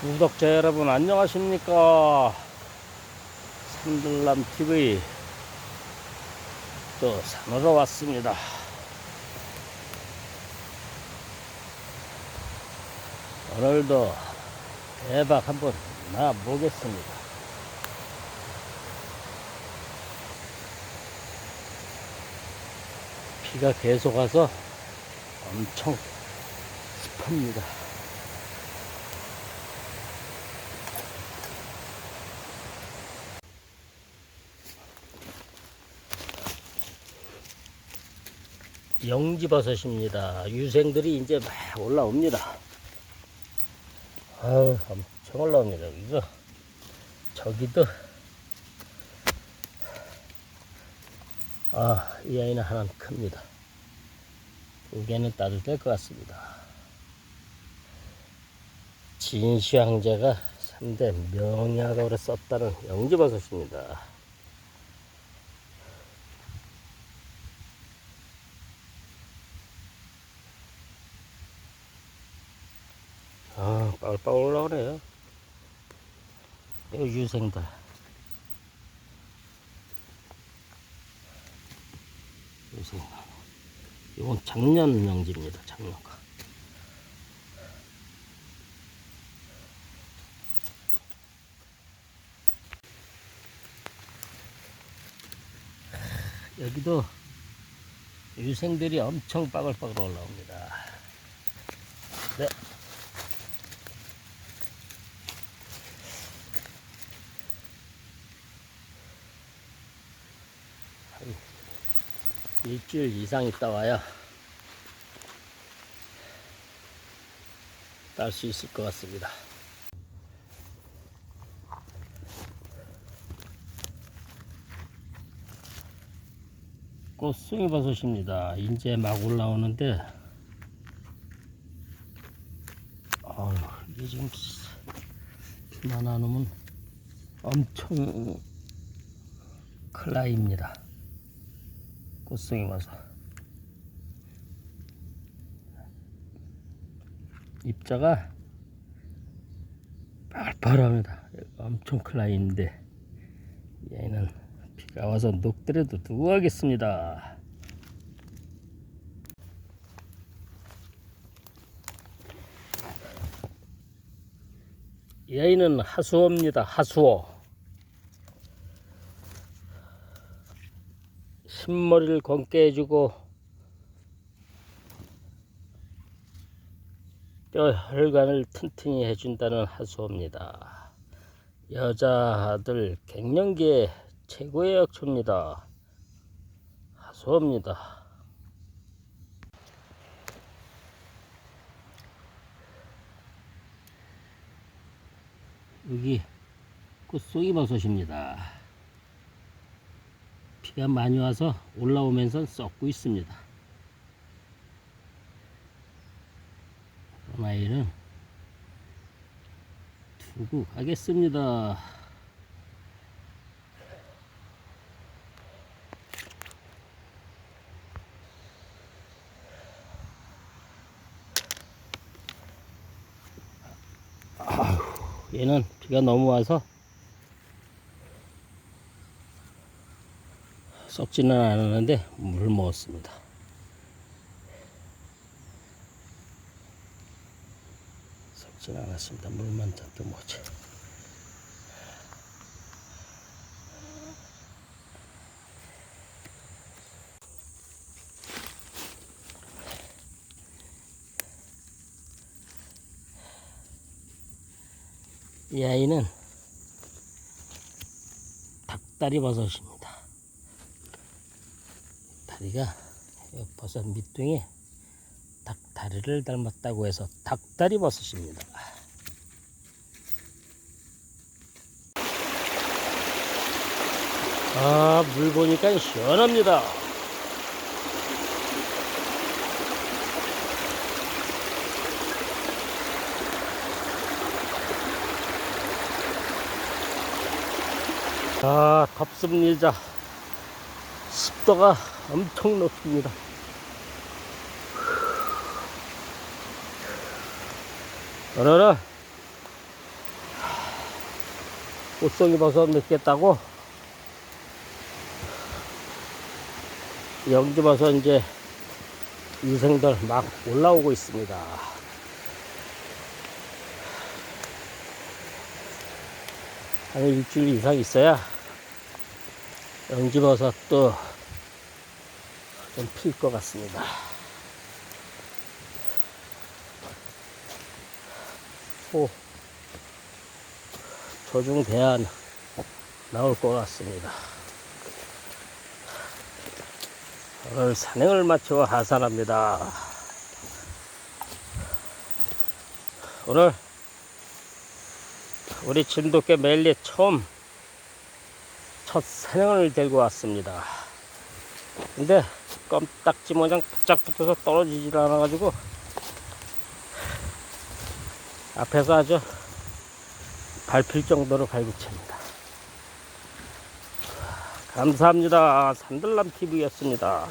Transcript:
구독자 여러분 안녕하십니까? 산들남TV 또 산으로 왔습니다. 오늘도 대박 한번 나보겠습니다. 비가 계속 와서 엄청 습합니다 영지버섯입니다. 유생들이 이제 막 올라옵니다. 아유, 엄청 올라옵니다. 이거, 저기도, 아, 이 아이는 하나는 큽니다. 두 개는 따뜻할 것 같습니다. 진시황제가 3대 명약으로 썼다는 영지버섯입니다. 아, 빨빨 올라오네요. 이거 유생들. 유생. 이건 작년 명지입니다. 작년 거. 여기도 유생들이 엄청 빠글빠글 올라옵니다. 네. 일주일 이상 있다 와야 딸 수 있을 것 같습니다. 꽃송이 버섯입니다. 이제 막 올라오는데, 아유, 이게 지금 오면 엄청 클라입니다. 꽃송이 버섯. 입자가 팔팔합니다. 엄청 클라인데 얘는 비가 와서 녹더라도 두고 가겠습니다. 이 아이는 하수어입니다. 하수어. 흰머리를 검게 해주고 뼈 혈관을 튼튼히 해준다는 하수어입니다. 여자들 갱년기에 최고의 약초입니다. 하수어입니다. 여기 꽃송이 버섯입니다. 비가 많이 와서 올라오면서 썩고 있습니다. 아이는 두고 가겠습니다. 얘는 비가 너무 와서 썩지는 않았는데 물 먹었습니다. 썩지는 않았습니다. 물만 잔뜩 먹었지. 이 아이는 닭다리 버섯입니다. 다리가 이 버섯 밑둥에 닭다리를 닮았다고 해서 닭다리 버섯입니다. 아, 물 보니까 시원합니다. 아, 덥습니다. 습도가 엄청 높습니다. 오늘은 꽃송이 버섯 넣겠다고 영지버섯 이제 유생들 막 올라오고 있습니다. 한 일주일 이상 있어야 영지 버섯도 좀 필 것 같습니다. 오, 조중 대안 나올 것 같습니다. 오늘 산행을 마치고 하산합니다. 오늘 우리 진돗개 멜리 처음 첫 산행을 들고 왔습니다. 근데 껌딱지 모양 부짝 붙어서 떨어지질 않아가지고 앞에서 아주 밟힐 정도로 갈구칩니다. 감사합니다. 산들남 TV였습니다.